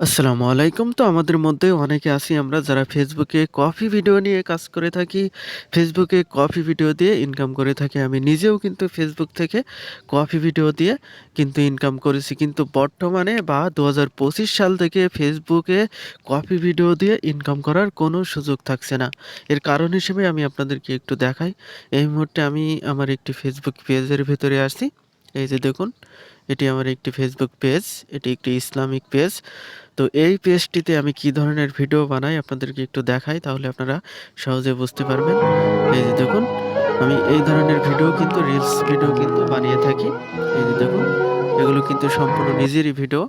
আসসালামু আলাইকুম। তো আমাদের মধ্যে অনেকে আছি আমরা যারা ফেসবুকে কফি ভিডিও নিয়ে কাজ করে থাকি। ফেসবুকে কফি ভিডিও দিয়ে ইনকাম করে থাকি। আমি নিজেও কিন্তু ফেসবুক থেকে কফি ভিডিও দিয়ে কিন্তু ইনকাম করেছি। কিন্তু বর্তমানে বা ২০২৫ সাল থেকে ফেসবুকে কফি ভিডিও দিয়ে ইনকাম করার কোনো সুযোগ থাকছে না। এর কারণ হিসেবে আমি আপনাদেরকে একটু দেখাই। এই মুহূর্তে আমি আমার একটি ফেসবুক পেজের ভেতরে আসছি। এই যে দেখুন, এটি আমার একটি ফেসবুক পেজ। এটি একটি ইসলামিক পেজ। তো এই পেজটিতে আমি কি ধরনের ভিডিও বানাই আপনাদেরকে একটু দেখাই তাহলে আপনারা সহজে বুঝতে পারবেন। এই যে দেখুন, আমি এই ধরনের ভিডিও কিন্তু রিলস ভিডিও কিন্তু বানিয়ে থাকি। এই যে দেখুন, এগুলো কিন্তু সম্পূর্ণ নিজেরই ভিডিও।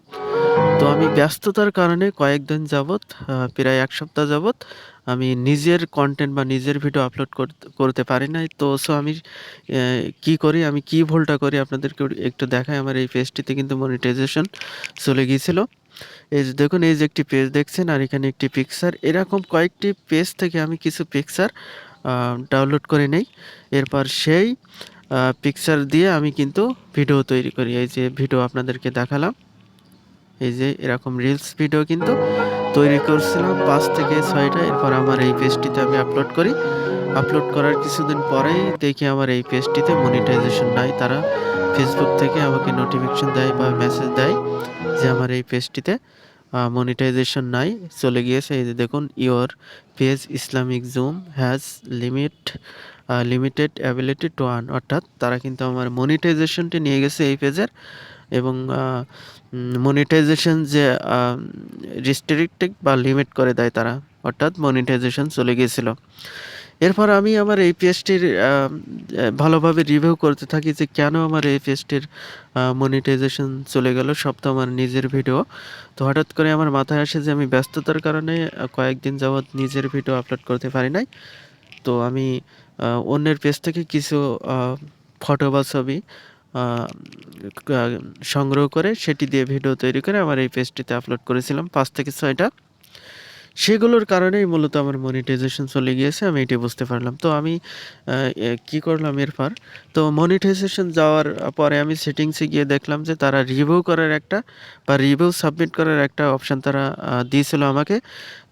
তো আমি ব্যস্ততার কারণে কয়েকদিন যাবৎ প্রায় এক সপ্তাহ যাবৎ আমি নিজের কন্টেন্ট বা নিজের ভিডিও আপলোড কর করতে পারি নাই। তো সো আমি কি করি, আমি কি ভুলটা করি আপনাদেরকে একটু দেখাই। আমার এই পেজটিতে কিন্তু মনিটাইজেশন চলে গিয়েছিল। এই যে দেখুন এই যে একটি পেজ দেখছেন আর এখানে একটি পিকচার এরকম কয়েকটি পেজ থেকে আমি কিছু পিকচার ডাউনলোড করে নেই। এরপর সেই পিকচার দিয়ে আমি কিন্তু ভিডিও তৈরি করি। এই যে ভিডিও আপনাদেরকে দেখালাম। এই যে এরকম রিলস ভিডিও কিন্তু তৈরি করছিলাম পাঁচ থেকে ছয়টা এরপর আমার এই পেজটিতে আমি আপলোড করি। আপলোড করার কিছুদিন পরেই দেখি আমার এই পেজটিতে মনিটাইজেশন নাই। তারা ফেসবুক থেকে আমাকে নোটিফিকেশন দেয় বা মেসেজ দেয় যে আমার এই পেজটিতে মনিটাইজেশন নাই, চলে গিয়েছে। এই যে দেখুন your page Islamic zoom has limit limited ability to earn অর্থাৎ তারা কিন্তু আমার মনিটাইজেশনটি নিয়ে গেছে এই পেজের এবং মনিটাইজেশন যে রেস্ট্রিক্টেড বা লিমিট করে দেয় তারা। অর্থাৎ মনিটাইজেশন চলে গিয়েছিল। এরপর আমি আমার এই পেজটির ভালোভাবে রিভিউ করতে থাকি যে কেন আমার এই পেজটির মনিটাইজেশন চলে গেল। সব তো আমার নিজের ভিডিও। তো হঠাৎ করে আমার মাথায় আসে যে আমি ব্যস্ততার কারণে কয়েকদিন যাবৎ নিজের ভিডিও আপলোড করতে পারি নাই। তো আমি অন্যের পেজ থেকে কিছু ফটো বা ছবি সংগ্রহ করে সেটি দিয়ে ভিডিও তৈরি করে আমার এই পেজটিতে আপলোড করেছিলাম পাঁচ থেকে ৬ টা। সেগুলোর কারণেই মূলত আমার মনিটাইজেশন চলে গিয়েছে, আমি এটি বুঝতে পারলাম। তো আমি কি করলাম এরপর? তো মনিটাইজেশন যাওয়ার পরে আমি সেটিংসে গিয়ে দেখলাম যে তারা রিভিউ করার একটা বা রিভিউ সাবমিট করার একটা অপশান তারা দিয়েছিল আমাকে।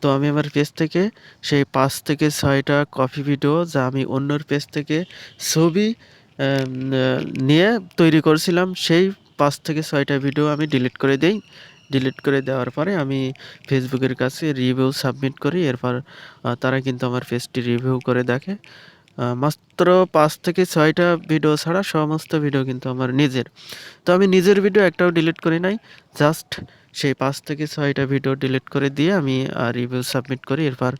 তো আমি আমার পেজ থেকে সেই পাঁচ থেকে ছয়টা কফি ভিডিও যা আমি অন্যর পেজ থেকে ছবি নিয়ে তৈরি করছিলাম, সেই পাঁচ থেকে ছয়টা ভিডিও আমি ডিলিট করে দেই। ডিলিট করে দেওয়ার পরে আমি ফেসবুকের কাছে রিভিউ সাবমিট করি। এরপর তারা কিন্তু আমার পেজটি রিভিউ করে দেখে। মাত্র পাঁচ থেকে ছয়টা ভিডিও ছাড়া সমস্ত ভিডিও কিন্তু আমার নিজের। তো আমি নিজের ভিডিও একটাও ডিলিট করি নাই। জাস্ট সেই পাঁচ থেকে ছয়টা ভিডিও ডিলিট করে দিয়ে আমি রিভিউ সাবমিট করি। এরপর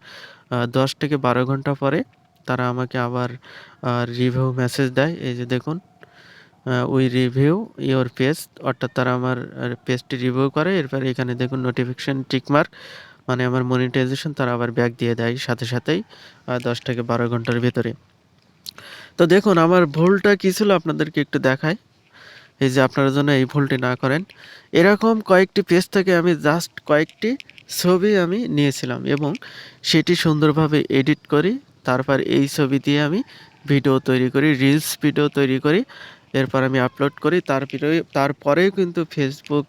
দশ থেকে ১২ ঘণ্টা পরে তারা আমাকে আবার রিভিউ মেসেজ দেয়। এই যে দেখুন উই রিভিউ ইওর পেজ অর্থাৎ তারা আমার পেজটি রিভিউ করে। এরপর এখানে দেখুন নোটিফিকেশন টিক মার্ক মানে আমার মনিটাইজেশন তারা আবার ব্যাক দিয়ে দেয় সাথে সাথেই ১০ থেকে ১২ ঘণ্টার ভেতরে। তো দেখুন আমার ভুলটা কী ছিল আপনাদেরকে একটু দেখায় এই যে আপনারা যেন এই ভুলটি না করেন। এরকম কয়েকটি পেজ থেকে আমি জাস্ট কয়েকটি ছবি আমি নিয়েছিলাম এবং সেটি সুন্দরভাবে এডিট করি। তারপর এই ছবি দিয়ে আমি ভিডিও তৈরি করি, রিলস ভিডিও তৈরি করি। এরপর আমি আপলোড করি। তারপরে তারপরেও কিন্তু ফেসবুক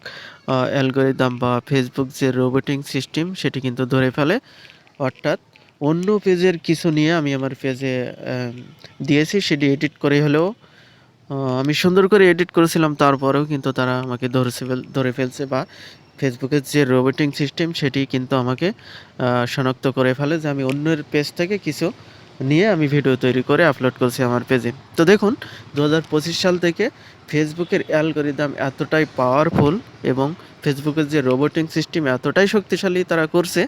অ্যালগরিদম বা ফেসবুক যে রোবটিং সিস্টেম সেটি কিন্তু ধরে ফেলে। অর্থাৎ অন্য পেজের কিছু নিয়ে আমি আমার পেজে দিয়েছি, সেটি এডিট করে হলেও আমি সুন্দর করে এডিট করেছিলাম, তারপরেও কিন্তু তারা আমাকে ধরেছে ধরে ফেলছে বা ফেসবুকের যে রোবটিং সিস্টেম সেটি কিন্তু আমাকে শনাক্ত করে ফেলে যে আমি অন্যের পেজ থেকে কিছু নিয়ে আমি ভিডিও তৈরি করে আপলোড করছি আমার পেজে। তো দেখুন দু হাজার পঁচিশ সাল থেকে ফেসবুকের অ্যালগরিদম এতটাই পাওয়ারফুল এবং ফেসবুকের যে রোবোটিং সিস্টেম এতটাই শক্তিশালী তারা করছে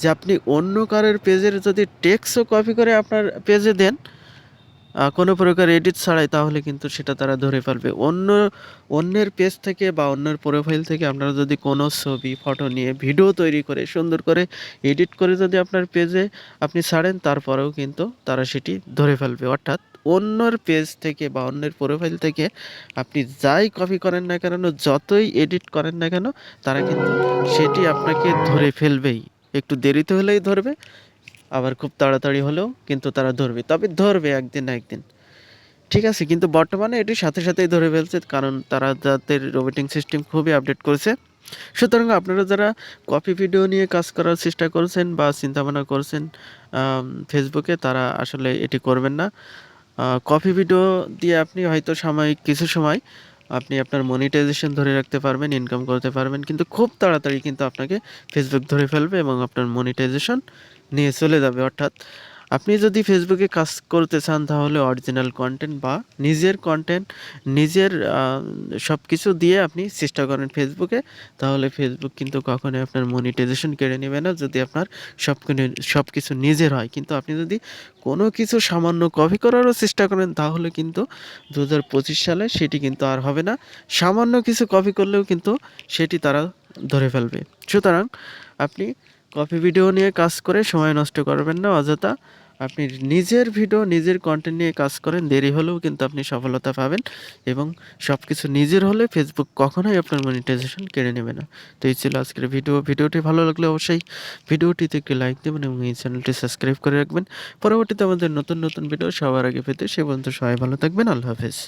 যে আপনি অন্য কারের পেজের যদি টেক্সও কপি করে আপনার পেজে দেন কোনো প্রকার এডিট ছাড়াই তাহলে কিন্তু সেটা তারা ধরে ফেলবে। অন্য অন্যের পেজ থেকে বা অন্যের প্রোফাইল থেকে আপনারা যদি কোনো ছবি, ফটো নিয়ে ভিডিও তৈরি করে সুন্দর করে এডিট করে যদি আপনার পেজে আপনি ছাড়েন তারপরেও কিন্তু তারা সেটি ধরে ফেলবে। অর্থাৎ অন্যর পেজ থেকে বা অন্যের প্রোফাইল থেকে আপনি যাই কপি করেন না কেন, যতই এডিট করেন না কেন তারা কিন্তু সেটি আপনাকে ধরে ফেলবেই। একটু দেরিতে হলেই ধরবে। আবার খুব তাড়াতাড়ি হলেও কিন্তু তারা ধরবে। তবে ধরবে একদিন না একদিন। ঠিক আছে? কিন্তু বর্তমানে এটি সাথে সাথেই ধরে ফেলছে। কারণ তারা তাদের রোবটিং সিস্টেম খুবই আপডেট করেছে। সুতরাং আপনারা যারা কপি ভিডিও নিয়ে কাজ করার চেষ্টা করছেন বা চিন্তাভাবনা করছেন ফেসবুকে তারা আসলে এটি করবেন না। কপি ভিডিও দিয়ে আপনি হয়তো সাময়িক কিছু সময় আপনি আপনার মনিটাইজেশন ধরে রাখতে পারবেন, ইনকাম করতে পারবেন। কিন্তু খুব তাড়াতাড়ি কিন্তু আপনাকে ফেসবুক ধরে ফেলবে এবং আপনার মনিটাইজেশন নিয়ে চলে যাবে। অর্থাৎ আপনি যদি ফেসবুকে কাজ করতে চান, তাহলে অরিজিনাল কন্টেন্ট বা নিজের কন্টেন্ট নিজের সব কিছু দিয়ে আপনি চেষ্টা করেন ফেসবুকে তাহলে ফেসবুক কিন্তু কখনোই আপনার মনিটাইজেশন কেড়ে নেবে না যদি আপনার সব সব কিছু নিজের হয়। কিন্তু আপনি যদি কোনো কিছু সামান্য কপি করারও চেষ্টা করেন, তাহলে কিন্তু ২০২৫ সালে সেটি কিন্তু আর হবে না। সামান্য কিছু কপি করলেও কিন্তু সেটি তারা ধরে ফেলবে। সুতরাং আপনি কপি ভিডিও নিয়ে কাজ করে সময় নষ্ট করবেন না অযথা। আপনি নিজের ভিডিও, নিজের কন্টেন্ট নিয়ে কাজ করেন। দেরি হলেও কিন্তু আপনি সফলতা পাবেন এবং সব কিছু নিজের হলে ফেসবুক কখনোই আপনার মনিটাইজেশন কেড়ে নেবে না। তো এই ছিল আজকের ভিডিও। ভিডিওটি ভালো লাগলে অবশ্যই ভিডিওটিতে একটি লাইক দেবেন এবং এই চ্যানেলটি সাবস্ক্রাইব করে রাখবেন। পরবর্তীতে আমাদের নতুন, নতুন ভিডিও সবার আগে পেতে সে পর্যন্ত সবাই ভালো থাকবেন। আল্লাহ হাফেজ।